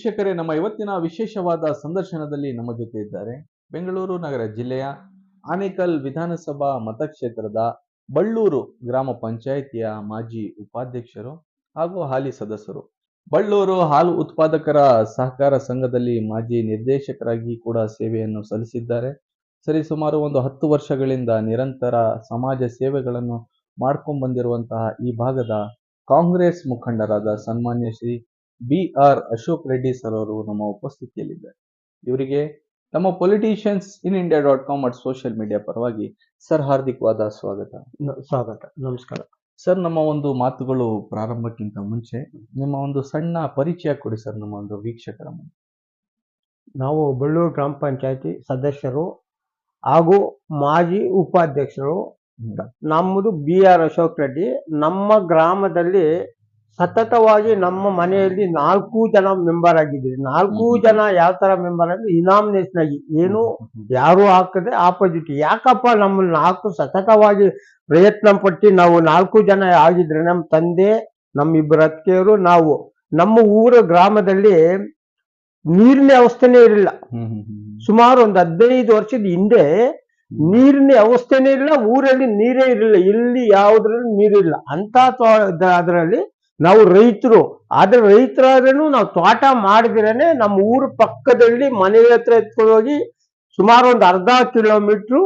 ವೀಕ್ಷಕರೇ, ನಮ್ಮ ಇವತ್ತಿನ ವಿಶೇಷವಾದ ಸಂದರ್ಶನದಲ್ಲಿ ನಮ್ಮ ಜೊತೆ ಇದ್ದಾರೆ ಬೆಂಗಳೂರು ನಗರ ಜಿಲ್ಲೆಯ ಆನೇಕಲ್ ವಿಧಾನಸಭಾ ಮತಕ್ಷೇತ್ರದ ಬಳ್ಳೂರು ಗ್ರಾಮ ಪಂಚಾಯಿತಿಯ ಮಾಜಿ ಉಪಾಧ್ಯಕ್ಷರು ಹಾಗೂ ಹಾಲಿ ಸದಸ್ಯರು. ಬಳ್ಳೂರು ಹಾಲು ಉತ್ಪಾದಕರ ಸಹಕಾರ ಸಂಘದಲ್ಲಿ ಮಾಜಿ ನಿರ್ದೇಶಕರಾಗಿ ಕೂಡ ಸೇವೆಯನ್ನು ಸಲ್ಲಿಸಿದ್ದಾರೆ. ಸರಿಸುಮಾರು ಒಂದು ಹತ್ತು ವರ್ಷಗಳಿಂದ ನಿರಂತರ ಸಮಾಜ ಸೇವೆಗಳನ್ನು ಮಾಡ್ಕೊಂಡು ಬಂದಿರುವಂತಹ ಈ ಭಾಗದ ಕಾಂಗ್ರೆಸ್ ಮುಖಂಡರಾದ ಸನ್ಮಾನ್ಯ Shri B R Ashok Reddy sir ಅವರು ನಮ್ಮ ಉಪಸ್ಥಿತಿಯಲ್ಲಿದ್ದಾರೆ. ಇವರಿಗೆ ನಮ್ಮ politicians in India dot com at social media ಪರವಾಗಿ ಸರ್ ಹಾರ್ದಿಕವಾದ ಸ್ವಾಗತ. ಸ್ವಾಗತ. ನಮಸ್ಕಾರ. ಸರ್ ನಮ್ಮ ಒಂದು ಮಾತುಗಳು ಪ್ರಾರಂಭಕ್ಕಿಂತ ಮುಂಚೆ ನಿಮ್ಮ ಒಂದು ಸಣ್ಣ ಪರಿಚಯ ಕೊಡಿ ಸರ್ ನಮ್ಮ ಒಂದು ವೀಕ್ಷಕರ ಮುಂದೆ. ನಾವು ಬಳ್ಳೂರು ಗ್ರಾಮ ಪಂಚಾಯತಿ ಸದಸ್ಯರು ಹಾಗೂ ಮಾಜಿ ಉಪಾಧ್ಯಕ್ಷರು. ನಮ್ಮದು ಬಿ ಆರ್ ಅಶೋಕ್ ರೆಡ್ಡಿ. ನಮ್ಮ ಗ್ರಾಮದಲ್ಲಿ ಸತತವಾಗಿ ನಮ್ಮ ಮನೆಯಲ್ಲಿ ನಾಲ್ಕು ಜನ ಮೆಂಬರ್ ಆಗಿದ್ದೀವಿ ನಾಲ್ಕು ಜನ ಯಾವ ತರ ಮೆಂಬರ್ ಅಂದ್ರೆ ಇನಾಮಿನೇಷನ್ ಆಗಿ. ಏನು ಯಾರು ಹಾಕದೆ ಆಪೋಸಿಟ್ ಯಾಕಪ್ಪ ನಮ್ಮ ನಾಲ್ಕು ಸತತವಾಗಿ ಪ್ರಯತ್ನ ಪಟ್ಟು ನಾವು ನಾಲ್ಕು ಜನ ಆಗಿದ್ರೆ ನಮ್ಮ ತಂದೆ ನಮ್ಮ ಇಬ್ಬರು ಅತ್ತಿಗೆಯರು ನಾವು ನಮ್ಮ ಊರ ಗ್ರಾಮದಲ್ಲಿ ನೀರಿನ ವ್ಯವಸ್ಥೆನೇ ಇರಲಿಲ್ಲ. ಸುಮಾರು ಒಂದು ಹದಿನೈದು ವರ್ಷದ ಹಿಂದೆ ನೀರಿನ ವ್ಯವಸ್ಥೆನೇ ಇಲ್ಲ ಊರಲ್ಲಿ ನೀರೇ ಇರಲಿಲ್ಲ. ಇಲ್ಲಿ ಯಾವುದ್ರಲ್ಲಿ ನೀರಿಲ್ಲ. ಅಂತ ಅದರಲ್ಲಿ ನಾವು ರೈತರು ಆದ್ರೆ ರೈತರಾದ್ರೂ ನಾವು ತೋಟ ಮಾಡಿದ್ರೇನೆ ನಮ್ಮ ಊರ ಪಕ್ಕದಲ್ಲಿ ಮನೆ ಹತ್ರ ಎತ್ಕೊಂಡು ಹೋಗಿ ಸುಮಾರು ಒಂದು ಅರ್ಧ ಕಿಲೋಮೀಟ್ರು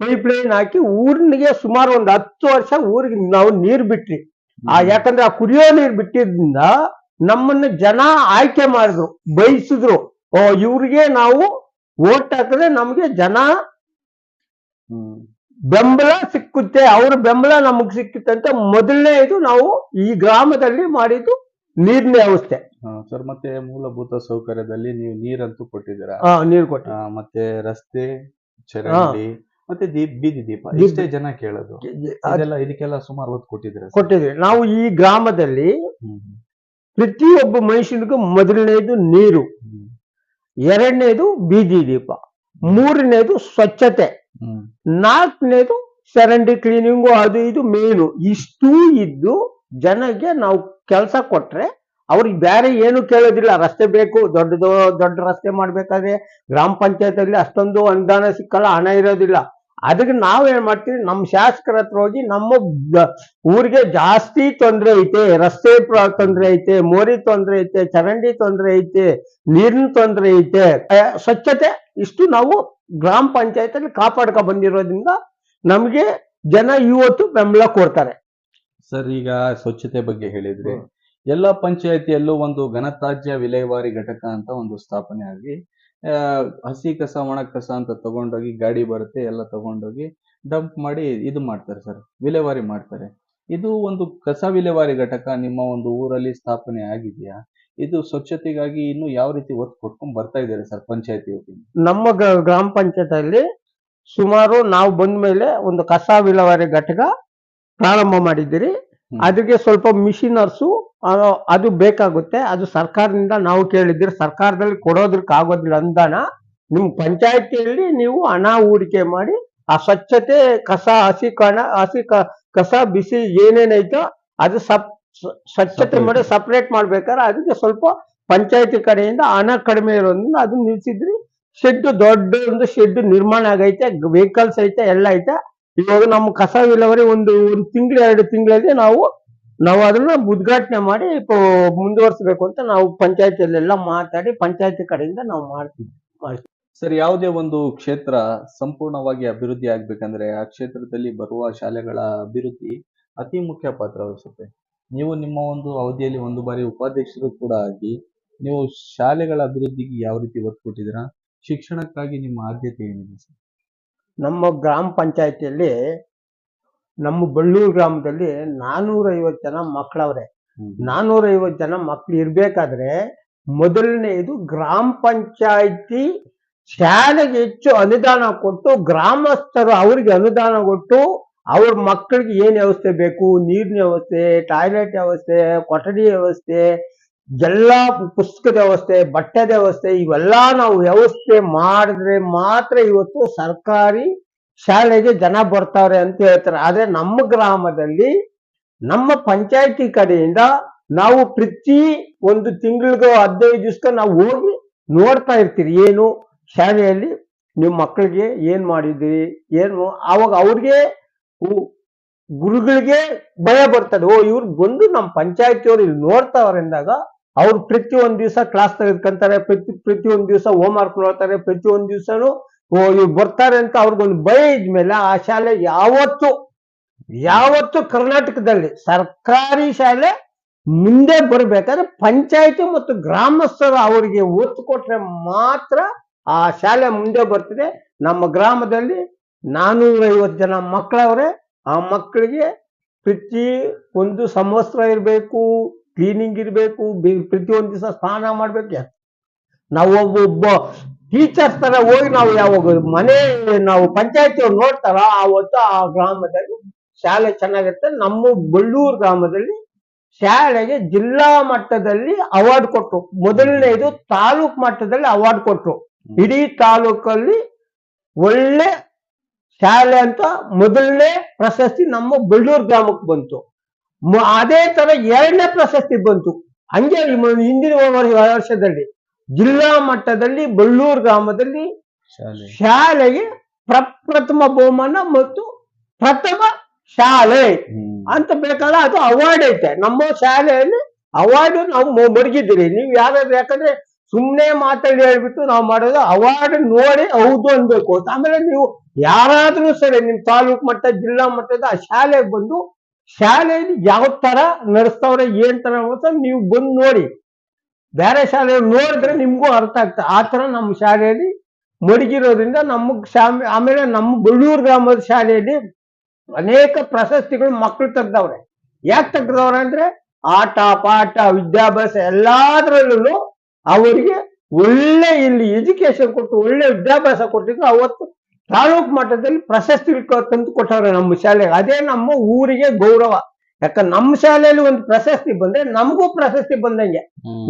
ಪೈಪ್ ಲೈನ್ ಹಾಕಿ ಊರಿನಿಗೆ ಸುಮಾರು ಒಂದು ಹತ್ತು ವರ್ಷ ಊರಿಗೆ ನಾವು ನೀರು ಬಿಟ್ರಿ ಆ ಯಾಕಂದ್ರೆ ಆ ಕುಡಿಯೋ ನೀರು ಬಿಟ್ಟಿದ್ರಿಂದ ನಮ್ಮನ್ನ ಜನ ಆಯ್ಕೆ ಮಾಡಿದ್ರು ಬಯಸಿದ್ರು. ಓ ಇವ್ರಿಗೆ ನಾವು ಓಟ್ ಹಾಕಿದ್ರೆ ನಮ್ಗೆ ಜನ ಬೆಂಬಲ ಸಿಕ್ಕುತ್ತೆ ಅವ್ರ ಬೆಂಬಲ ನಮಗ್ ಸಿಕ್ಕುತ್ತೆ ಅಂತ ಮೊದಲನೇ ಇದು ನಾವು ಈ ಗ್ರಾಮದಲ್ಲಿ ಮಾಡಿದ್ದು ನೀರಿನ ವ್ಯವಸ್ಥೆ. ಸರ್ ಮತ್ತೆ ಮೂಲಭೂತ ಸೌಕರ್ಯದಲ್ಲಿ ನೀವು ನೀರಂತೂ ಕೊಟ್ಟಿದ್ದೀರಾ? ನೀರು ಕೊಟ್ಟ ಮತ್ತೆ ರಸ್ತೆ ಚರಂಡಿ ಮತ್ತೆ ದೀಪ್ ಬೀದಿ ದೀಪ. ಇಷ್ಟೇ ಜನ ಕೇಳೋದು? ಇದೆಲ್ಲ ಇದಕ್ಕೆಲ್ಲ ಸುಮಾರು ಹೊತ್ತು ಕೊಟ್ಟಿದ್ರೆ ಕೊಟ್ಟಿದ್ರೆ ಕೊಟ್ಟಿದ್ವಿ. ನಾವು ಈ ಗ್ರಾಮದಲ್ಲಿ ಪ್ರತಿಯೊಬ್ಬ ಮನುಷ್ಯನಿಗೂ ಮೊದಲನೇದು ನೀರು ಎರಡನೇದು ಬೀದಿ ದೀಪ ಮೂರನೇದು ಸ್ವಚ್ಛತೆ. ನಾಲ್ಕನೇದು ಚರಂಡಿ ಕ್ಲೀನಿಂಗು ಅದು ಇದು ಮೇನು ಇಷ್ಟು ಇದ್ದು ಜನಗೆ ನಾವು ಕೆಲಸ ಕೊಟ್ರೆ ಅವ್ರಿಗೆ ಬೇರೆ ಏನು ಕೇಳೋದಿಲ್ಲ. ರಸ್ತೆ ಬೇಕು ದೊಡ್ಡದು ದೊಡ್ಡ ರಸ್ತೆ ಮಾಡ್ಬೇಕಾದ್ರೆ ಗ್ರಾಮ ಪಂಚಾಯತ್ ಅಷ್ಟೊಂದು ಅನುದಾನ ಸಿಕ್ಕಲ್ಲ, ಹಣ ಇರೋದಿಲ್ಲ. ಅದಕ್ಕೆ ನಾವ್ ಏನ್ ಮಾಡ್ತೀವಿ? ನಮ್ಮ ಶಾಸಕರ ಹತ್ರ ಹೋಗಿ ನಮ್ಮ ಊರಿಗೆ ಜಾಸ್ತಿ ತೊಂದರೆ ಐತೆ, ರಸ್ತೆ ತೊಂದ್ರೆ ಐತೆ, ಮೋರಿ ತೊಂದರೆ ಐತೆ, ಚರಂಡಿ ತೊಂದರೆ ಐತೆ, ನೀರಿನ ತೊಂದರೆ ಐತೆ ಸ್ವಚ್ಛತೆ ಇಷ್ಟು ನಾವು ಗ್ರಾಮ ಪಂಚಾಯತ್ ಅಲ್ಲಿ ಕಾಪಾಡ್ಕೊ ಬಂದಿರೋದ್ರಿಂದ ನಮ್ಗೆ ಜನ ಇವತ್ತು ಬೆಂಬಲ ಕೊಡ್ತಾರೆ. ಸರ್ ಈಗ ಸ್ವಚ್ಛತೆ ಬಗ್ಗೆ ಹೇಳಿದ್ರೆ ಎಲ್ಲ ಪಂಚಾಯತಿಯಲ್ಲೂ ಒಂದು ಘನತ್ಯಾಜ್ಯ ವಿಲೇವಾರಿ ಘಟಕ ಅಂತ ಒಂದು ಸ್ಥಾಪನೆ ಆಗಿ ಹಸಿ ಕಸ ಒಣ ಕಸ ಅಂತ ತಗೊಂಡೋಗಿ ಗಾಡಿ ಬರುತ್ತೆ ಎಲ್ಲ ತಗೊಂಡೋಗಿ ಡಂಪ್ ಮಾಡಿ ಇದು ಮಾಡ್ತಾರೆ ಸರ್ ವಿಲೇವಾರಿ ಮಾಡ್ತಾರೆ. ಇದು ಒಂದು ಕಸ ವಿಲೇವಾರಿ ಘಟಕ ನಿಮ್ಮ ಒಂದು ಊರಲ್ಲಿ ಸ್ಥಾಪನೆ ಆಗಿದೆಯಾ? ಇದು ಸ್ವಚ್ಛತೆಗಾಗಿ ಇನ್ನು ಯಾವ ರೀತಿ ಒತ್ತು ಕೊಟ್ಕೊಂಡ್ ಬರ್ತಾ ಇದ್ದಾರೆ ಸರ್ ಪಂಚಾಯತಿ ವತಿಯಿಂದ? ನಮ್ಮ ಗ್ರಾಮ ಪಂಚಾಯತ್ ಅಲ್ಲಿ ಸುಮಾರು ನಾವು ಬಂದ ಮೇಲೆ ಒಂದು ಕಸ ವಿಲವಾರಿ ಘಟಕ ಪ್ರಾರಂಭ ಮಾಡಿದ್ದೀರಿ. ಹ್ಮ್. ಅದಕ್ಕೆ ಸ್ವಲ್ಪ ಮಿಷಿನರ್ಸು ಅದು ಬೇಕಾಗುತ್ತೆ. ಅದು ಸರ್ಕಾರದಿಂದ ನಾವು ಕೇಳಿದ್ದೀರಿ. ಸರ್ಕಾರದಲ್ಲಿ ಕೊಡೋದಕ್ಕೆ ಆಗೋದಿಲ್ಲ ಅನುದಾನ ನಿಮ್ ಪಂಚಾಯತಿಯಲ್ಲಿ ನೀವು ಹಣ ಹೂಡಿಕೆ ಮಾಡಿ ಆ ಸ್ವಚ್ಛತೆ ಕಸ ಹಸಿ ಕಣ ಹಸಿ ಕ- ಕಸ ಬಿಸಿ ಏನೇನೈತೋ ಅದು ಸಪ್ ಸ್ವಚ್ಛತೆ ಮಾಡಿ ಸಪರೇಟ್ ಮಾಡ್ಬೇಕಾದ್ರೆ ಅದಕ್ಕೆ ಸ್ವಲ್ಪ ಪಂಚಾಯತಿ ಕಡೆಯಿಂದ ಹಣ ಕಡಿಮೆ ಇರೋದ್ರಿಂದ ಅದನ್ನ ನಿಲ್ಸಿದ್ರಿ ಶೆಡ್ ದೊಡ್ಡ ಒಂದು ಶೆಡ್ ನಿರ್ಮಾಣ ಆಗೈತೆ ವೆಹಿಕಲ್ಸ್ ಐತೆ ಎಲ್ಲ ಐತೆ. ಇವಾಗ ನಮ್ಮ ಕಸ ವಿಲೇವಾರಿ ಒಂದು ಒಂದು ತಿಂಗಳು ಎರಡು ತಿಂಗಳಲ್ಲಿ ನಾವು ನಾವು ಅದನ್ನ ಉದ್ಘಾಟನೆ ಮಾಡಿ ಮುಂದುವರಿಸಬೇಕು ಅಂತ ನಾವು ಪಂಚಾಯತಿಯಲ್ಲೆಲ್ಲ ಮಾತಾಡಿ ಪಂಚಾಯತಿ ಕಡೆಯಿಂದ ನಾವು ಮಾಡ್ತೀವಿ. ಸರ್ ಯಾವುದೇ ಒಂದು ಕ್ಷೇತ್ರ ಸಂಪೂರ್ಣವಾಗಿ ಅಭಿವೃದ್ಧಿ ಆಗ್ಬೇಕಂದ್ರೆ ಆ ಕ್ಷೇತ್ರದಲ್ಲಿ ಬರುವ ಶಾಲೆಗಳ ಅಭಿವೃದ್ಧಿ ಅತಿ ಮುಖ್ಯ ಪಾತ್ರ ವಹಿಸುತ್ತೆ. ನೀವು ನಿಮ್ಮ ಒಂದು ಅವಧಿಯಲ್ಲಿ ಒಂದು ಬಾರಿ ಉಪಾಧ್ಯಕ್ಷರು ಕೂಡ ಆಗಿ ನೀವು ಶಾಲೆಗಳ ಅಭಿವೃದ್ಧಿಗೆ ಯಾವ ರೀತಿ ಒತ್ತು ಕೊಟ್ಟಿದ್ದೀರಾ? ಶಿಕ್ಷಣಕ್ಕಾಗಿ ನಿಮ್ಮ ಆದ್ಯತೆ ಏನಿದೆ ಸರ್? ನಮ್ಮ ಗ್ರಾಮ ಪಂಚಾಯತಿಯಲ್ಲಿ ನಮ್ಮ ಬಳ್ಳೂರು ಗ್ರಾಮದಲ್ಲಿ ನಾನೂರ ಐವತ್ತು ಜನ ಮಕ್ಕಳವ್ರೆ. ನಾನೂರ ಐವತ್ತು ಜನ ಮಕ್ಳು ಇರಬೇಕಾದ್ರೆ ಮೊದಲನೇದು ಗ್ರಾಮ ಪಂಚಾಯತಿ ಶಾಲೆಗೆ ಹೆಚ್ಚು ಅನುದಾನ ಕೊಟ್ಟು ಗ್ರಾಮಸ್ಥರು ಅವರಿಗೆ ಅನುದಾನ ಕೊಟ್ಟು ಅವ್ರ ಮಕ್ಕಳಿಗೆ ಏನ್ ವ್ಯವಸ್ಥೆ ಬೇಕು? ನೀರಿನ ವ್ಯವಸ್ಥೆ, ಟಾಯ್ಲೆಟ್ ವ್ಯವಸ್ಥೆ, ಕೊಠಡಿ ವ್ಯವಸ್ಥೆ, ಎಲ್ಲ ಪುಸ್ತಕದ ವ್ಯವಸ್ಥೆ, ಬಟ್ಟೆದ ವ್ಯವಸ್ಥೆ, ಇವೆಲ್ಲ ನಾವು ವ್ಯವಸ್ಥೆ ಮಾಡಿದ್ರೆ ಮಾತ್ರ ಇವತ್ತು ಸರ್ಕಾರಿ ಶಾಲೆಗೆ ಜನ ಬರ್ತಾರೆ ಅಂತ ಹೇಳ್ತಾರೆ. ಆದ್ರೆ ನಮ್ಮ ಗ್ರಾಮದಲ್ಲಿ, ನಮ್ಮ ಪಂಚಾಯತಿ ಕಡೆಯಿಂದ ನಾವು ಪ್ರತಿ ಒಂದು ತಿಂಗಳಿಗೋ ಹದಿನೈದು ದಿವಸಕ್ಕೆ ನಾವು ಹೋಗಿ ನೋಡ್ತಾ ಇರ್ತೀರಿ. ಏನು? ಶಾಲೆಯಲ್ಲಿ ನಿಮ್ಮ ಮಕ್ಕಳಿಗೆ ಏನ್ ಮಾಡಿದ್ರಿ ಏನು? ಅವಾಗ ಅವ್ರಿಗೆ ಗುರುಗಳಿಗೆ ಭಯ ಬರ್ತದೆ. ಓ, ಇವ್ರು ಬಂದು ನಮ್ಮ ಪಂಚಾಯತಿಯವರು ಇಲ್ಲಿ ನೋಡ್ತಾವ್ರೆ ಅಂದಾಗ ಅವ್ರು ಪ್ರತಿ ಒಂದ್ ದಿವಸ ಕ್ಲಾಸ್ ತೆಗೆದ್ಕೊಂತಾರೆ, ಪ್ರತಿ ಪ್ರತಿ ಒಂದ್ ದಿವಸ ಹೋಮ್ ವರ್ಕ್ ನೋಡ್ತಾರೆ ಪ್ರತಿ ಒಂದ್ ದಿವಸನು ಓ, ಇವ್ರು ಬರ್ತಾರೆ ಅಂತ ಅವ್ರಿಗೊಂದು ಭಯ ಇದ್ಮೇಲೆ ಆ ಶಾಲೆ ಯಾವತ್ತು ಯಾವತ್ತು ಕರ್ನಾಟಕದಲ್ಲಿ ಸರ್ಕಾರಿ ಶಾಲೆ ಮುಂದೆ ಬರ್ಬೇಕಾದ್ರೆ ಪಂಚಾಯತಿ ಮತ್ತು ಗ್ರಾಮಸ್ಥರು ಅವರಿಗೆ ಒತ್ತು ಕೊಟ್ರೆ ಮಾತ್ರ ಆ ಶಾಲೆ ಮುಂದೆ ಬರ್ತಿದೆ. ನಮ್ಮ ಗ್ರಾಮದಲ್ಲಿ ನಾನೂರೈವತ್ತು ಜನ ಮಕ್ಕಳವ್ರೆ, ಆ ಮಕ್ಕಳಿಗೆ ಪ್ರತಿ ಒಂದು ಸಂವತ್ಸರ ಇರಬೇಕು ಕ್ಲೀನಿಂಗ್ ಇರಬೇಕು ಪ್ರತಿ ಒಂದು ದಿವಸ ಸ್ನಾನ ಮಾಡ್ಬೇಕು ನಾವು ಒಬ್ಬ ಟೀಚರ್ಸ್ ತರ ಹೋಗಿ ನಾವು ಯಾವಾಗ ಮನೆ, ನಾವು ಪಂಚಾಯತಿ ಅವ್ರು ನೋಡ್ತಾರ? ಆವತ್ತು ಆ ಗ್ರಾಮದಲ್ಲಿ ಶಾಲೆ ಚೆನ್ನಾಗಿರುತ್ತೆ. ನಮ್ಮ ಬಳ್ಳೂರು ಗ್ರಾಮದಲ್ಲಿ ಶಾಲೆಗೆ ಜಿಲ್ಲಾ ಮಟ್ಟದಲ್ಲಿ ಅವಾರ್ಡ್ ಕೊಟ್ರು. ಮೊದಲನೇದು ತಾಲೂಕ್ ಮಟ್ಟದಲ್ಲಿ ಅವಾರ್ಡ್ ಕೊಟ್ರು. ಇಡೀ ತಾಲೂಕಲ್ಲಿ ಒಳ್ಳೆ ಶಾಲೆ ಅಂತ ಮೊದಲನೇ ಪ್ರಶಸ್ತಿ ನಮ್ಮ ಬಳ್ಳೂರು ಗ್ರಾಮಕ್ಕೆ ಬಂತು. ಅದೇ ತರ ಎರಡನೇ ಪ್ರಶಸ್ತಿ ಬಂತು. ಹಂಗೆ ಹಿಂದಿನ ವರ್ಷದಲ್ಲಿ ಜಿಲ್ಲಾ ಮಟ್ಟದಲ್ಲಿ ಬಳ್ಳೂರು ಗ್ರಾಮದಲ್ಲಿ ಶಾಲೆ. ಶಾಲೆಗೆ ಪ್ರಪ್ರಥಮ ಬಹುಮಾನ ಮತ್ತು ಪ್ರಥಮ ಶಾಲೆ. ಅಂತ ಬೇಕಾದ ಅದು ಅವಾರ್ಡ್ ಐತೆ. ನಮ್ಮ ಶಾಲೆಯಲ್ಲಿ ಅವಾರ್ಡ್ ನಾವು ಮಡಗಿದ್ದೀರಿ. ನೀವು ಯಾರಾದ್ರೂ ಯಾಕಂದ್ರೆ ಸುಮ್ಮನೆ ಮಾತಾಡಿ ಹೇಳ್ಬಿಟ್ಟು ನಾವು ಮಾಡೋದು ಅವಾರ್ಡ್ ನೋಡಿ ಹೌದು ಅನ್ಬೇಕು. ಆಮೇಲೆ ನೀವು ಯಾರಾದ್ರೂ ಸರಿ ನಿಮ್ ತಾಲೂಕ್ ಮಟ್ಟ, ಜಿಲ್ಲಾ ಮಟ್ಟದ ಆ ಶಾಲೆಗೆ ಬಂದು ಶಾಲೆಯಲ್ಲಿ ಯಾವ ತರ ನಡೆಸ್ತವ್ರೆ, ಏನ್ ತರ ನೀವು ಬಂದು ನೋಡಿ. ಬೇರೆ ಶಾಲೆ ನೋಡಿದ್ರೆ ನಿಮ್ಗೂ ಅರ್ಥ ಆಗ್ತದೆ ಆ ತರ ನಮ್ಮ ಶಾಲೆಯಲ್ಲಿ ಮಡಗಿರೋದ್ರಿಂದ ನಮ್ಮ ಆಮೇಲೆ ನಮ್ಮ ಬಳ್ಳೂರು ಗ್ರಾಮದ ಶಾಲೆಯಲ್ಲಿ ಅನೇಕ ಪ್ರಶಸ್ತಿಗಳು ಮಕ್ಕಳು ತೆಗ್ದವ್ರೆ. ಯಾಕೆ ತೆಗ್ದವ್ರೆ ಅಂದ್ರೆ ಆಟ, ಪಾಠ, ವಿದ್ಯಾಭ್ಯಾಸ ಎಲ್ಲಾದ್ರಲ್ಲೂ ಅವರಿಗೆ ಒಳ್ಳೆ ಇಲ್ಲಿ ಎಜುಕೇಶನ್ ಕೊಟ್ಟು ಒಳ್ಳೆ ವಿದ್ಯಾಭ್ಯಾಸ ಕೊಟ್ಟಿದ್ರು ಅವತ್ತು ತಾಲೂಕು ಮಟ್ಟದಲ್ಲಿ ಪ್ರಶಸ್ತಿ ತಂದು ಕೊಟ್ಟವ್ರೆ ನಮ್ಮ ಶಾಲೆಗೆ. ಅದೇ ನಮ್ಮ ಊರಿಗೆ ಗೌರವ. ಯಾಕಂದ್ರೆ ನಮ್ಮ ಶಾಲೆಯಲ್ಲಿ ಒಂದು ಪ್ರಶಸ್ತಿ ಬಂದ್ರೆ ನಮಗೂ ಪ್ರಶಸ್ತಿ ಬಂದಂಗೆ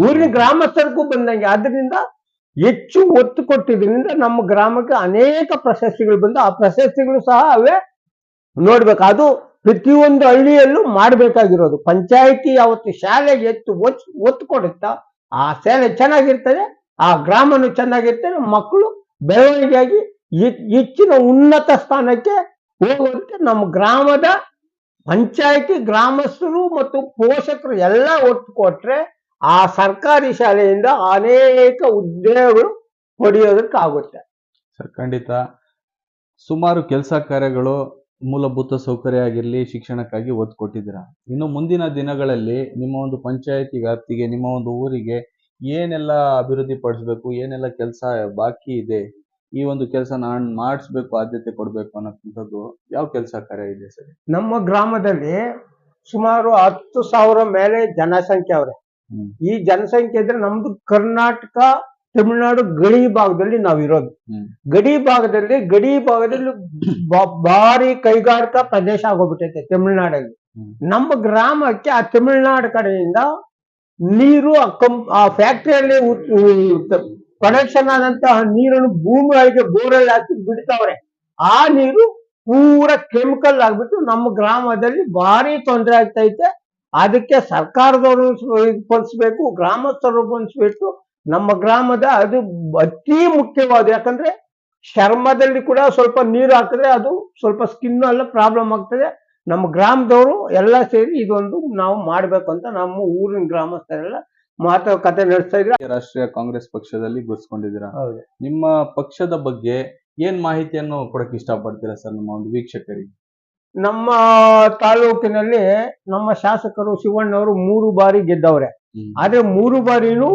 ಊರಿನ ಗ್ರಾಮಸ್ಥರಿಗೂ ಬಂದಂಗೆ. ಆದ್ರಿಂದ ಹೆಚ್ಚು ಒತ್ತು ಕೊಟ್ಟಿದ್ರಿಂದ ನಮ್ಮ ಗ್ರಾಮಕ್ಕೆ ಅನೇಕ ಪ್ರಶಸ್ತಿಗಳು ಬಂದು ಆ ಪ್ರಶಸ್ತಿಗಳು ಸಹ ಅವೇ ನೋಡ್ಬೇಕು. ಅದು ಪ್ರತಿಯೊಂದು ಹಳ್ಳಿಯಲ್ಲೂ ಮಾಡ್ಬೇಕಾಗಿರೋದು. ಪಂಚಾಯಿತಿ ಯಾವತ್ತು ಶಾಲೆಗೆ ಎತ್ತು ಒತ್ತು ಒತ್ತು ಕೊಡುತ್ತಾ ಆ ಶಾಲೆ ಚೆನ್ನಾಗಿರ್ತದೆ, ಆ ಗ್ರಾಮನು ಚೆನ್ನಾಗಿರ್ತದೆ, ಮಕ್ಕಳು ಬೆಳವಣಿಗೆಯಾಗಿ ಹೆಚ್ಚಿನ ಉನ್ನತ ಸ್ಥಾನಕ್ಕೆ ಹೋಗೋದಕ್ಕೆ ನಮ್ಮ ಗ್ರಾಮದ ಪಂಚಾಯಿತಿ ಗ್ರಾಮಸ್ಥರು ಮತ್ತು ಪೋಷಕರು ಎಲ್ಲ ಒಟ್ಟು ಕೊಟ್ರೆ ಆ ಸರ್ಕಾರಿ ಶಾಲೆಯಿಂದ ಅನೇಕ ಉದ್ಯೋಗಗಳು ಪಡೆಯೋದಕ್ಕಾಗುತ್ತೆ. ಸರ್, ಖಂಡಿತ. ಸುಮಾರು ಕೆಲಸ ಕಾರ್ಯಗಳು ಮೂಲಭೂತ ಸೌಕರ್ಯ ಆಗಿರಲಿ ಶಿಕ್ಷಣಕ್ಕಾಗಿ ಒತ್ತು ಕೊಟ್ಟಿದ್ದೀರಾ ಇನ್ನು ಮುಂದಿನ ದಿನಗಳಲ್ಲಿ ನಿಮ್ಮ ಒಂದು ಪಂಚಾಯತಿ ವ್ಯಾಪ್ತಿಗೆ ನಿಮ್ಮ ಒಂದು ಊರಿಗೆ ಏನೆಲ್ಲ ಅಭಿವೃದ್ಧಿ ಪಡಿಸ್ಬೇಕು ಏನೆಲ್ಲ ಕೆಲಸ ಬಾಕಿ ಇದೆ ಈ ಒಂದು ಕೆಲಸ ನಾನು ಮಾಡಿಸ್ಬೇಕು ಆದ್ಯತೆ ಕೊಡಬೇಕು ಅನ್ನೋಂಥದ್ದು ಯಾವ ಕೆಲಸ ಕಾರ್ಯ ಇದೆ ಸರ್? ನಮ್ಮ ಗ್ರಾಮದಲ್ಲಿ ಸುಮಾರು ಹತ್ತು ಸಾವಿರ ಮೇಲೆ ಜನಸಂಖ್ಯೆ ಅವರೇ. ಈ ಜನಸಂಖ್ಯೆ ಇದ್ರೆ ನಮ್ದು ಕರ್ನಾಟಕ ತಮಿಳುನಾಡು ಗಡಿ ಭಾಗದಲ್ಲಿ ನಾವಿರೋದು. ಗಡಿ ಭಾಗದಲ್ಲಿ ಗಡಿ ಭಾಗದಲ್ಲಿ ಭಾರಿ ಕೈಗಾರಿಕಾ ಪ್ರದೇಶ ಆಗೋಗ್ಬಿಟ್ಟೈತೆ ತಮಿಳುನಾಡಲ್ಲಿ. ನಮ್ಮ ಗ್ರಾಮಕ್ಕೆ ಆ ತಮಿಳುನಾಡು ಕಡೆಯಿಂದ ನೀರು ಆ ಫ್ಯಾಕ್ಟ್ರಿಯಲ್ಲಿ ಆ ಫ್ಯಾಕ್ಟರಿಯಲ್ಲಿ ಪ್ರೊಡಕ್ಷನ್ ಆದಂತಹ ನೀರನ್ನು ಭೂಮಿ ಒಳಗೆ ಬೋರಲ್ಲಿ ಹಾಕಿ ಬಿಡ್ತಾವ್ರೆ. ಆ ನೀರು ಪೂರ ಕೆಮಿಕಲ್ ಆಗ್ಬಿಟ್ಟು ನಮ್ಮ ಗ್ರಾಮದಲ್ಲಿ ಭಾರಿ ತೊಂದರೆ ಆಗ್ತೈತೆ. ಅದಕ್ಕೆ ಸರ್ಕಾರದವರು ಸ್ಪಂದಿಸ್ಬೇಕು ಗ್ರಾಮಸ್ಥರು ಸ್ಪಂದಿಸ್ಬೇಕು ನಮ್ಮ ಗ್ರಾಮದ ಅದು ಅತಿ ಮುಖ್ಯವಾದ ಯಾಕಂದ್ರೆ ಚರ್ಮದಲ್ಲಿ ಕೂಡ ಸ್ವಲ್ಪ ನೀರು ಹಾಕಿದ್ರೆ ಅದು ಸ್ವಲ್ಪ ಸ್ಕಿನ್ ಎಲ್ಲ ಪ್ರಾಬ್ಲಮ್ ಆಗ್ತದೆ. ನಮ್ಮ ಗ್ರಾಮದವರು ಎಲ್ಲ ಸೇರಿ ಇದೊಂದು ನಾವು ಮಾಡ್ಬೇಕು ಅಂತ ನಮ್ಮ ಊರಿನ ಗ್ರಾಮಸ್ಥರೆಲ್ಲ ಮಾತುಕತೆ ನಡೆಸ್ತಾ ಇದ್ರೆ ರಾಷ್ಟ್ರೀಯ ಕಾಂಗ್ರೆಸ್ ಪಕ್ಷದಲ್ಲಿ ಗುರುಸ್ಕೊಂಡಿದ್ದೀರಾ? ನಿಮ್ಮ ಪಕ್ಷದ ಬಗ್ಗೆ ಏನ್ ಮಾಹಿತಿಯನ್ನು ಕೊಡಕ್ಕೆ ಇಷ್ಟಪಡ್ತೀರಾ ಸರ್ ನಮ್ಮ ಒಂದು ವೀಕ್ಷಕರಿಗೆ? ನಮ್ಮ ತಾಲೂಕಿನಲ್ಲಿ ನಮ್ಮ ಶಾಸಕರು ಶಿವಣ್ಣವರು ಮೂರು ಬಾರಿ ಗೆದ್ದವ್ರೆ. ಆದ್ರೆ ಮೂರು ಬಾರಿನೂ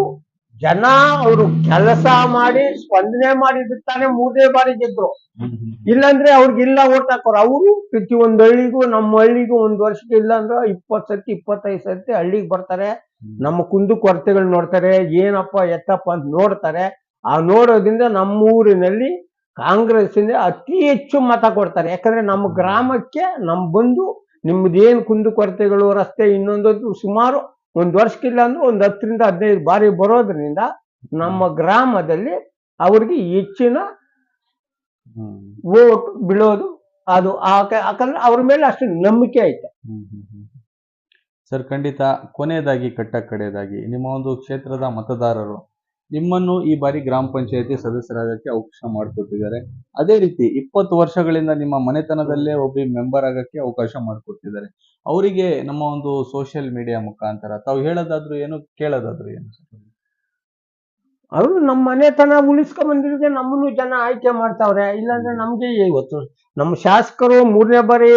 ಜನ ಅವರು ಕೆಲಸ ಮಾಡಿ ಸ್ಪಂದನೆ ಮಾಡಿ ತಾನೇ ಮೂರನೇ ಬಾರಿ ಗೆದ್ರು. ಇಲ್ಲಾಂದ್ರೆ ಅವ್ರಿಗೆ ಇಲ್ಲ ಓಟ್ ಹಾಕೋರು. ಅವರು ಪ್ರತಿ ಒಂದು ಹಳ್ಳಿಗೂ ನಮ್ಮ ಹಳ್ಳಿಗೂ ಒಂದ್ ವರ್ಷಕ್ಕೆ ಇಲ್ಲ ಇಪ್ಪತ್ ಸತಿ ಇಪ್ಪತ್ತೈದು ಸತಿ ಹಳ್ಳಿಗೆ ಬರ್ತಾರೆ. ನಮ್ಮ ಕುಂದು ಕೊರತೆಗಳು ನೋಡ್ತಾರೆ. ಏನಪ್ಪ ಎತ್ತಪ್ಪ ಅಂತ ನೋಡ್ತಾರೆ. ಆ ನೋಡೋದ್ರಿಂದ ನಮ್ಮ ಊರಿನಲ್ಲಿ ಕಾಂಗ್ರೆಸ್ಸಿಂದ ಅತಿ ಹೆಚ್ಚು ಮತ ಕೊಡ್ತಾರೆ. ಯಾಕಂದ್ರೆ ನಮ್ಮ ಗ್ರಾಮಕ್ಕೆ ನಮ್ ಬಂದು ನಿಮ್ದೇನ್ ಕುಂದು ಕೊರತೆಗಳು, ರಸ್ತೆ ಇನ್ನೊಂದು ಸುಮಾರು ಒಂದ್ ವರ್ಷಕ್ಕಿಲ್ಲ ಅಂದ್ರೆ ಒಂದು ಹತ್ತರಿಂದ ಹದಿನೈದು ಬಾರಿ ಬರೋದ್ರಿಂದ ನಮ್ಮ ಗ್ರಾಮದಲ್ಲಿ ಅವ್ರಿಗೆ ಹೆಚ್ಚಿನ ಓಟ್ ಬೀಳೋದು ಅದು ಯಾಕಂದ್ರೆ ಅವ್ರ ಮೇಲೆ ಅಷ್ಟು ನಂಬಿಕೆ ಐತೆ. ಸರ್ ಖಂಡಿತ ಕೊನೆಯದಾಗಿ ಕಟ್ಟ ಕಡೆಯದಾಗಿ ನಿಮ್ಮ ಒಂದು ಕ್ಷೇತ್ರದ ಮತದಾರರು ನಿಮ್ಮನ್ನು ಈ ಬಾರಿ ಗ್ರಾಮ ಪಂಚಾಯತಿ ಸದಸ್ಯರಾಗಕ್ಕೆ ಅವಕಾಶ ಮಾಡಿಕೊಟ್ಟಿದ್ದಾರೆ. ಅದೇ ರೀತಿ ಇಪ್ಪತ್ತು ವರ್ಷಗಳಿಂದ ನಿಮ್ಮ ಮನೆತನದಲ್ಲೇ ಒಬ್ಬ ಮೆಂಬರ್ ಆಗಕ್ಕೆ ಅವಕಾಶ ಮಾಡಿಕೊಟ್ಟಿದ್ದಾರೆ. ಅವರಿಗೆ ನಮ್ಮ ಒಂದು ಸೋಷಿಯಲ್ ಮೀಡಿಯಾ ಮುಖಾಂತರ ತಾವು ಹೇಳೋದಾದ್ರು ಏನು ಕೇಳೋದಾದ್ರು ಏನು ಅವರು ನಮ್ಮ ಮನೆತನ ಉಳಿಸ್ಕೊಂಡ್ ಬಂದಿರೋದೇ ನಮ್ಮನ್ನು ಜನ ಆಯ್ಕೆ ಮಾಡ್ತಾವ್ರೆ. ಇಲ್ಲಾಂದ್ರೆ ನಮ್ಗೆ ಇವತ್ತು ನಮ್ಮ ಶಾಸಕರು ಮೂರನೇ ಬಾರಿ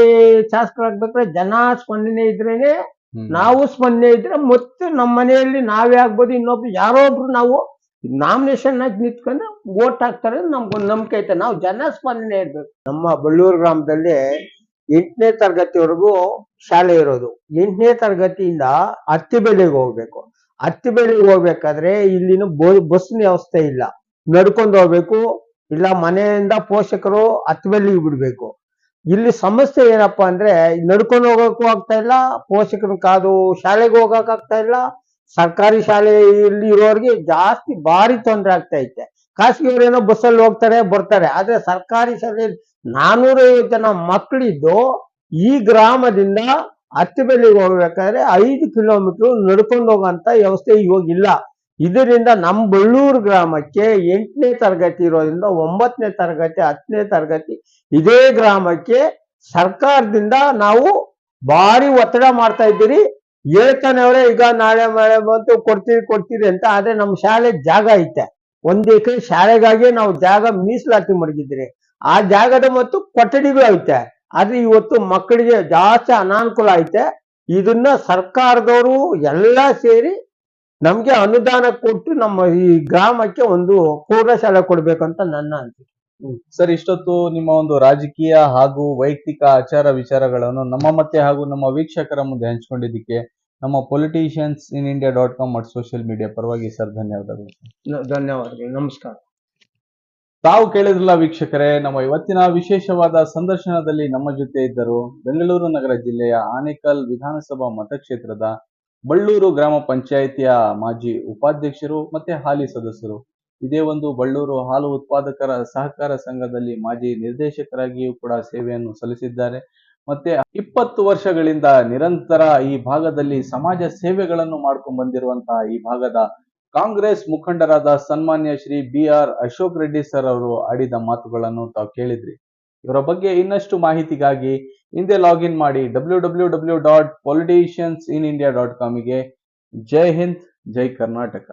ಶಾಸಕರಾಗ್ಬೇಕಾದ್ರೆ ಜನ ಸ್ಪಂದನೆ ಇದ್ರೇನೆ ನಾವು ಸ್ಪಂದನೆ ಇದ್ರೆ ಮತ್ತೆ ನಮ್ಮ ಮನೆಯಲ್ಲಿ ನಾವೇ ಆಗ್ಬೋದು ಇನ್ನೊಬ್ರು ಯಾರೋ ಒಬ್ರು ನಾವು ನಾಮಿನೇಷನ್ ಆಗಿ ನಿಂತ್ಕೊಂಡು ವೋಟ್ ಹಾಕ್ತಾರೆ ನಮ್ಗೊಂದು ನಂಬಿಕೆ ಐತೆ. ನಾವು ಜನ ಸ್ಪಂದನೆ ಇರ್ಬೇಕು. ನಮ್ಮ ಬಳ್ಳೂರು ಗ್ರಾಮದಲ್ಲಿ ಎಂಟನೇ ತರಗತಿವರೆಗೂ ಶಾಲೆ ಇರೋದು. ಎಂಟನೇ ತರಗತಿಯಿಂದ ಹತ್ತಿ ಬೆಳೆಗೆ ಹೋಗ್ಬೇಕು. ಹತ್ತಿ ಬೆಳೆಗೆ ಹೋಗ್ಬೇಕಾದ್ರೆ ಇಲ್ಲಿನ ಬಸ್ ವ್ಯವಸ್ಥೆ ಇಲ್ಲ. ನಡ್ಕೊಂಡು ಹೋಗ್ಬೇಕು. ಇಲ್ಲ ಮನೆಯಿಂದ ಪೋಷಕರು ಹತ್ತಿ ಬಿಡಬೇಕು ಬಿಡ್ಬೇಕು. ಇಲ್ಲಿ ಸಮಸ್ಯೆ ಏನಪ್ಪಾ ಅಂದ್ರೆ ನಡ್ಕೊಂಡು ಹೋಗಕ್ಕೂ ಆಗ್ತಾ ಇಲ್ಲ, ಪೋಷಕರು ಕಾದು ಶಾಲೆಗೆ ಹೋಗಕ್ ಆಗ್ತಾ ಇಲ್ಲ ಸರ್ಕಾರಿ ಶಾಲೆಯಲ್ಲಿ ಇರೋರಿಗೆ ಜಾಸ್ತಿ ಭಾರಿ ತೊಂದರೆ ಆಗ್ತಾ ಐತೆ. ಖಾಸಗಿಯವರೇನೋ ಬಸ್ಸಲ್ಲಿ ಹೋಗ್ತಾರೆ, ಬರ್ತಾರೆ. ಆದ್ರೆ ಸರ್ಕಾರಿ ಶಾಲೆಯಲ್ಲಿ ನಾನೂರೈವತ್ತು ಜನ ಮಕ್ಕಳಿದ್ದು ಈ ಗ್ರಾಮದಿಂದ ಹತ್ತಿಬೆಲ್ಲಿಗೆ ಹೋಗ್ಬೇಕಾದ್ರೆ ಐದು ಕಿಲೋಮೀಟರ್ ನಡ್ಕೊಂಡು ಹೋಗೋಂತ ವ್ಯವಸ್ಥೆ ಇವಾಗ ಇಲ್ಲ. ಇದರಿಂದ ನಮ್ಮ ಬಳ್ಳೂರು ಗ್ರಾಮಕ್ಕೆ ಎಂಟನೇ ತರಗತಿ ಇರೋದ್ರಿಂದ ಒಂಬತ್ತನೇ ತರಗತಿ, ಹತ್ತನೇ ತರಗತಿ ಇದೇ ಗ್ರಾಮಕ್ಕೆ ಸರ್ಕಾರದಿಂದ ನಾವು ಭಾರಿ ಒತ್ತಡ ಮಾಡ್ತಾ ಇದ್ದೀರಿ. ಹೇಳ್ತಾನೆ ಅವರೇ, ಈಗ ನಾಳೆ ಮಳೆ ಬಂತು, ಕೊಡ್ತೀವಿ ಕೊಡ್ತೀವಿ ಅಂತ. ಆದ್ರೆ ನಮ್ಮ ಶಾಲೆ ಜಾಗ ಐತೆ. ಒಂದ್ ಎಕರೆ ಶಾಲೆಗಾಗಿ ನಾವು ಜಾಗ ಮೀಸಲಾತಿ ಮಡಗಿದ್ರಿ ಆ ಜಾಗದ ಮತ್ತು ಕೊಠಡಿಗಳು ಐತೆ. ಆದ್ರೆ ಇವತ್ತು ಮಕ್ಕಳಿಗೆ ಜಾಸ್ತಿ ಅನಾನುಕೂಲ ಐತೆ. ಇದನ್ನ ಸರ್ಕಾರದವರು ಎಲ್ಲ ಸೇರಿ ನಮ್ಗೆ ಅನುದಾನ ಕೊಟ್ಟು ನಮ್ಮ ಈ ಗ್ರಾಮಕ್ಕೆ ಒಂದು ಪ್ರೌಢಶಾಲೆ ಕೊಡ್ಬೇಕಂತ ನನ್ನ ಅನಿಸಿಕೆ. ಸರ್ ಇಷ್ಟೊತ್ತು ನಿಮ್ಮ ಒಂದು ರಾಜಕೀಯ ಹಾಗೂ ವೈಯಕ್ತಿಕ ಆಚಾರ ವಿಚಾರಗಳನ್ನು ನಮ್ಮ ಮತ್ತೆ ಹಾಗೂ ನಮ್ಮ ವೀಕ್ಷಕರ ಮುಂದೆ ಹಂಚಿಕೊಂಡಿದ್ದಕ್ಕೆ ನಮ್ಮ politicians in India dot com ಮತ್ತು ಸೋಷಿಯಲ್ ಮೀಡಿಯಾ ಪರವಾಗಿ ಸರ್ ಧನ್ಯವಾದಗಳು. ಧನ್ಯವಾದಗಳು. ನಮಸ್ಕಾರ. ತಾವು ಕೇಳಿದ್ರಲ್ಲ ವೀಕ್ಷಕರೇ ನಮ್ಮ ಇವತ್ತಿನ ವಿಶೇಷವಾದ ಸಂದರ್ಶನದಲ್ಲಿ ನಮ್ಮ ಜೊತೆ ಇದ್ದರು ಬೆಂಗಳೂರು ನಗರ ಜಿಲ್ಲೆಯ ಆನೇಕಲ್ ವಿಧಾನಸಭಾ ಮತಕ್ಷೇತ್ರದ ಬಳ್ಳೂರು ಗ್ರಾಮ ಪಂಚಾಯಿತಿಯ ಮಾಜಿ ಉಪಾಧ್ಯಕ್ಷರು ಮತ್ತೆ ಹಾಲಿ ಸದಸ್ಯರು ಇದೇ ಒಂದು ಬಳ್ಳೂರು ಹಾಲು ಉತ್ಪಾದಕರ ಸಹಕಾರ ಸಂಘದಲ್ಲಿ ಮಾಜಿ ನಿರ್ದೇಶಕರಾಗಿಯೂ ಕೂಡ ಸೇವೆಯನ್ನು ಸಲ್ಲಿಸಿದ್ದಾರೆ. ಮತ್ತೆ ಇಪ್ಪತ್ತು ವರ್ಷಗಳಿಂದ ನಿರಂತರ ಈ ಭಾಗದಲ್ಲಿ ಸಮಾಜ ಸೇವೆಗಳನ್ನು ಮಾಡ್ಕೊಂಡು ಬಂದಿರುವಂತಹ ಈ ಭಾಗದ ಕಾಂಗ್ರೆಸ್ ಮುಖಂಡರಾದ ಸನ್ಮಾನ್ಯ Shri B R Ashok Reddy sir ಅವರು ಆಡಿದ ಮಾತುಗಳನ್ನು ತಾವು ಕೇಳಿದ್ರಿ. ಇವರ ಬಗ್ಗೆ ಇನ್ನಷ್ಟು ಮಾಹಿತಿಗಾಗಿ ಹಿಂದೆ ಲಾಗಿನ್ ಮಾಡಿ W W W dot politicians in India dot ಕಾಮಿಗೆ. Jai Hind, Jai Karnataka.